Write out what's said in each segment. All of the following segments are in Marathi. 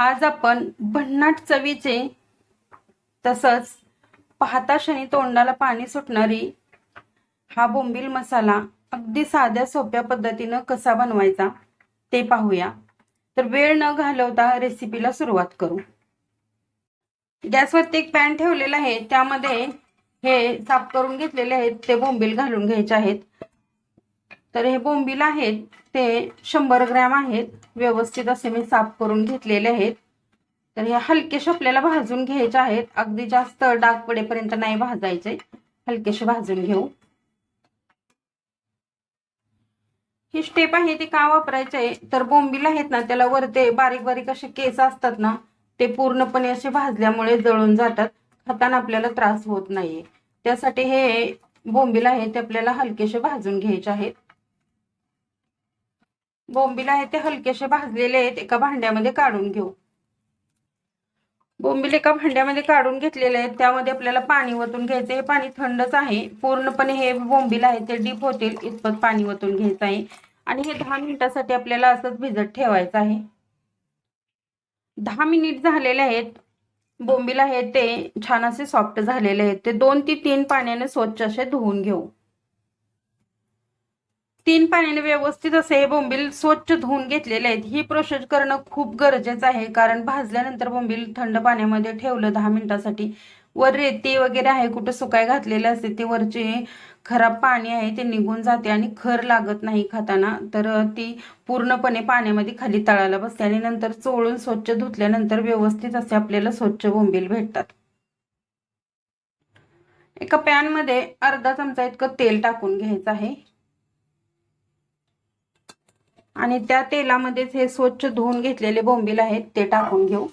आज आपण भन्नाट चवीचे तसंच पाहता क्षणी तोंडाला पाणी सुटणारी हा बोंबील मसाला अगदी साध्या सोप्या पद्धतीनं कसा बनवायचा ते पाहूया. तर वेळ न घालवता रेसिपीला सुरुवात करू. गॅसवरती एक पॅन ठेवलेला आहे. त्यामध्ये हे साफ करून घेतलेले आहेत. ते बोंबील घालून घ्यायचे आहेत. तर हे बोंबील आहेत ते शंभर ग्रॅम आहेत व्यवस्थित असे मी साफ करून घेतलेले आहेत. तर हे हलकेशे आपल्याला भाजून घ्यायचे आहेत. अगदी जास्त डाग पडेपर्यंत नाही भाजायचे. हलकेशे भाजून घेऊ. ही स्टेप आहे ती का वापरायचे? तर बोंबील आहेत ना त्याला वरते बारीक बारीक असे केस असतात ना ते पूर्णपणे असे भाजल्यामुळे जळून जातात. खाताना आपल्याला त्रास होत नाहीये. त्यासाठी हे बोंबील आहे ते आपल्याला हलकेशे भाजून घ्यायचे आहेत. बोंबील आहे ते हलकेसे भाजलेले आहेत एका भांड्यामध्ये काढून घेऊ. बोंबील एका भांड्यामध्ये काढून घेतलेले आहेत त्यामध्ये आपल्याला पाणी वतून घ्यायचं हे पाणी थंडच आहे. पूर्णपणे हे बोंबील आहे ते डीप होतील इतपत पाणी वतून घ्यायचं आहे. आणि हे दहा मिनिटासाठी आपल्याला असंच भिजत ठेवायचं आहे. दहा मिनिट झालेले आहेत. बोंबील आहे ते छान असे सॉफ्ट झालेले आहेत. ते दोन ते तीन पाण्याने स्वच्छ असे धुवून घेऊ. तीन पाण्याने व्यवस्थित असे हे बोंबील स्वच्छ धुवून घेतलेले आहेत. ही प्रोसेस करणं खूप गरजेचं आहे कारण भाजल्यानंतर बोंबील थंड पाण्यामध्ये ठेवलं दहा मिनिटासाठी. वर रेती वगैरे आहे कुठं सुकाय घातलेले असते ते वरचे खराब पाणी आहे ते निघून जाते आणि खर लागत नाही खाताना. तर ती पूर्णपणे पाण्यामध्ये खाली तळाला बसते आणि नंतर चोळून स्वच्छ धुतल्यानंतर व्यवस्थित असे आपल्याला स्वच्छ बोंबील भेटतात. एका पॅनमध्ये अर्धा चमचा इतकं तेल टाकून घ्यायचं आहे. आणि त्या तेलामध्येच हे स्वच्छ धुवून घेतलेले बोंबील आहेत ते टाकून घेऊ.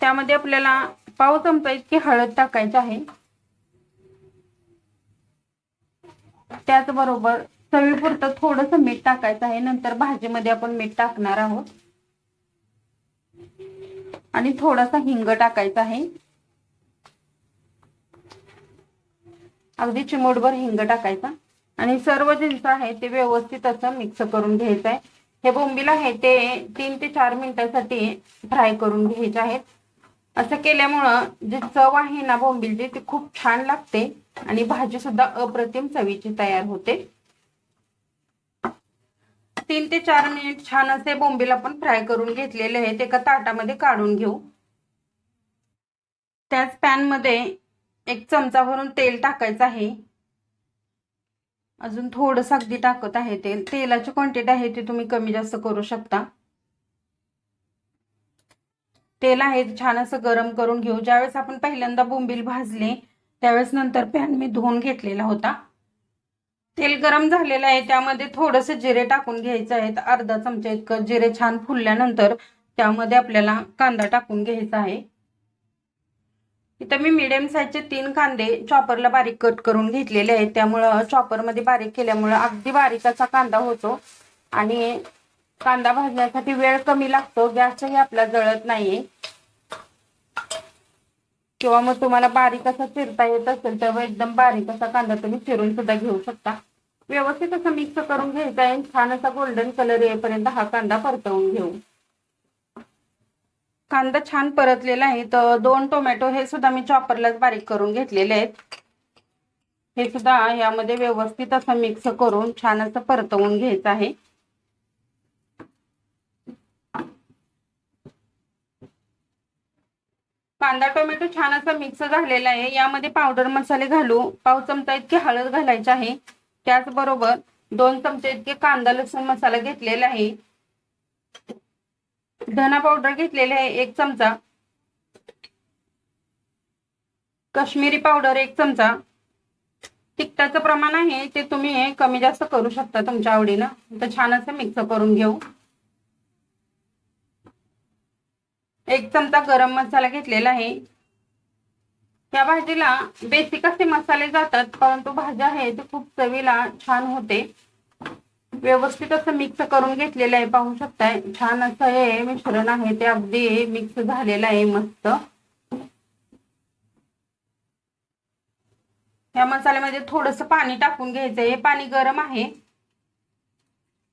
त्यामध्ये आपल्याला पाव चमचा इतकी हळद टाकायची आहे. त्याचबरोबर चवीपुरतं थोडस मीठ टाकायचं आहे नंतर भाजीमध्ये आपण मीठ टाकणार आहोत. आणि थोडासा हिंग टाकायचा आहे. अगदी चिमोटभर हिंग टाकायचा. आणि सर्व जिंस आहे ते व्यवस्थित असं मिक्स करून घ्यायचं आहे. हे बोंबील आहे ते तीन ते चार मिनिटासाठी फ्राय करून घ्यायचे आहेत. असं केल्यामुळं जी चव आहे ना बोंबीलची ती खूप छान लागते आणि भाजी सुद्धा अप्रतिम चवीची तयार होते. तीन ते चार मिनिट छान असे बोंबील आपण फ्राय करून घेतलेले आहेत. एका ताटामध्ये काढून घेऊ. त्याच पॅनमध्ये एक चमचा भरून तेल टाकायचं आहे. अजून थोडस अगदी टाकत आहे तेल. तेलाची क्वांटिटी आहे ती तुम्ही कमी जास्त करू शकता. तेल आहे छान असं गरम करून घेऊ. ज्यावेळेस आपण पहिल्यांदा बोंबील भाजले त्यावेळेस नंतर पॅन मी धुवून घेतलेला होता. तेल गरम झालेलं आहे त्यामध्ये थोडस जिरे टाकून घ्यायचं आहे. अर्धा चमचा इतकं जिरे छान फुलल्यानंतर त्यामध्ये आपल्याला कांदा टाकून घ्यायचा आहे. इथं मी मिडियम साईजचे तीन कांदे चॉपरला बारीक कट करून घेतलेले आहेत. त्यामुळं चॉपरमध्ये बारीक केल्यामुळं अगदी बारीक असा कांदा होतो. आणि कांदा भाजण्यासाठी वेळ कमी लागतो. गॅसही आपला जळत नाहीये. किंवा मग तुम्हाला बारीक असा चिरता येत असेल तर एकदम बारीक असा कांदा तुम्ही चिरून सुद्धा घेऊ शकता. व्यवस्थित असं मिक्स करून घ्यायचा आहे. छान असा गोल्डन कलर येईपर्यंत हा कांदा परतवून घेऊ. कांदा छान परतलेला आहे. तर दोन टोमॅटो हे सुद्धा मी चॉपरलाच बारीक करून घेतलेले आहेत. हे सुद्धा यामध्ये व्यवस्थित असं मिक्स करून छान असं परतवून घ्यायचं आहे. कांदा टोमॅटो छान असा मिक्स झालेला आहे. यामध्ये पावडर मसाले घालू पाव चमचा इतके हळद घालायचे आहे. त्याचबरोबर दोन चमचे इतके कांदा लसूण मसाला घेतलेला आहे. धना पावडर घेतलेले आहे एक चमचा. कश्मीरी पावडर एक चमचा. तिखटाचं प्रमाण आहे ते तुम्ही कमी जास्त करू शकता तुमच्या आवडीनं. तर छान असं मिक्स करून घेऊ. एक चमचा गरम मसाला घेतलेला आहे. या भाजीला बेसिक असे मसाले जातात परंतु भाज्या आहे ते खूप चवीला छान होते. व्यवस्थित असं मिक्स करून घेतलेलं आहे. पाहू शकताय. छान असं हे मिश्रण आहे. ते अगदी मिक्स झालेलं आहे मस्त. या मसाल्यामध्ये थोडस पाणी टाकून घ्यायचं हे पाणी गरम आहे.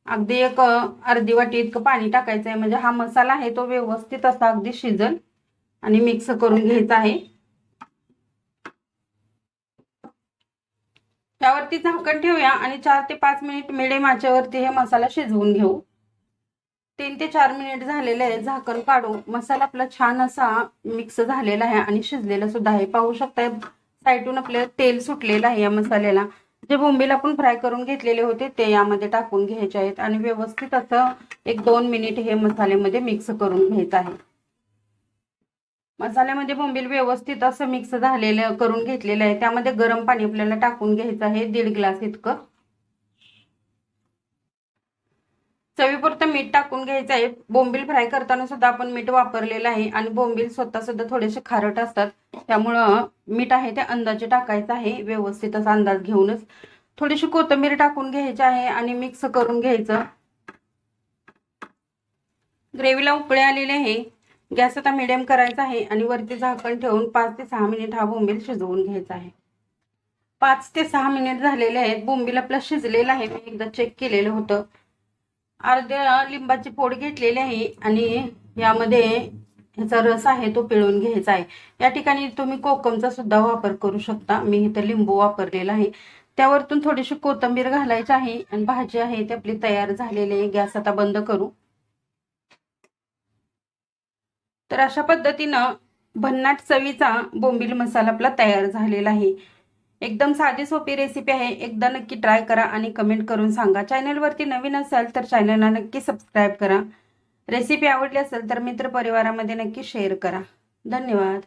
अगदी एक अर्धी वाटी इतकं पाणी टाकायचं आहे म्हणजे हा मसाला आहे तो व्यवस्थित असा अगदी शिजल आणि मिक्स करून घ्यायचा आहे. वरती झाकण ठेवूया आणि चार ते पाच मिनिट मिडियम आचेवरती हे मसाला शिजवून घेऊ. तीन ते चार मिनिट झालेले आहे झाकण काढू मसाला आपला छान असा मिक्स झालेला आहे आणि शिजलेला सुद्धा आहे. पाहू शकताय साईडून आपलं तेल सुटलेलं आहे या मसाल्याला. जे बोंबील आपण फ्राय करून घेतलेले होते ते यामध्ये टाकून घ्यायचे आहेत आणि व्यवस्थित असं एक दोन मिनिट हे मसाल्यामध्ये मिक्स करून घ्यायचं आहे. मसाल्यामध्ये बोंबील व्यवस्थित असं मिक्स झालेलं करून घेतलेलं आहे. त्यामध्ये गरम पाणी आपल्याला टाकून घ्यायचं आहे. दीड ग्लास इतकं. चवीपुरतं मीठ टाकून घ्यायचं आहे. बोंबील फ्राय करताना सुद्धा आपण मीठ वापरलेलं आहे. आणि बोंबील स्वतः सुद्धा थोडेसे खारट असतात. त्यामुळं मीठ आहे ते अंदाजे टाकायचं आहे. व्यवस्थित असा अंदाज घेऊनच थोडीशी कोथिंबीर टाकून घ्यायची आहे आणि मिक्स करून घ्यायचं. ग्रेव्हीला उकळे आलेले आहे. गॅस आता मिडियम करायचा आहे आणि वरती झाकण ठेवून पाच ते सहा मिनिट हा बोंबील शिजवून घ्यायचा आहे. पाच ते सहा मिनिट झालेले आहेत. बोंबील आपला शिजलेला आहे. मी एकदा चेक केलेलं होतं. अर्ध्या लिंबाची पोड घेतलेली आहे आणि यामध्ये ह्याचा रस आहे तो पिळून घ्यायचा आहे. या ठिकाणी तुम्ही कोकमचा सुद्धा वापर करू शकता. मी इथं लिंबू वापरलेला आहे. त्यावरतून थोडीशी कोथिंबीर घालायची आहे आणि भाजी आहे ती आपली तयार झालेली आहे. गॅस आता बंद करू. तर अशा पद्धतीनं भन्नाट चवीचा बोंबील मसाला आपला तयार झालेला आहे. एकदम साधी सोपी रेसिपी आहे. एकदा नक्की ट्राय करा आणि कमेंट करून सांगा. चॅनलवरती नवीन असाल तर चॅनलला नक्की सबस्क्राईब करा. रेसिपी आवडली असेल तर मित्र परिवारामध्ये नक्की शेअर करा. धन्यवाद.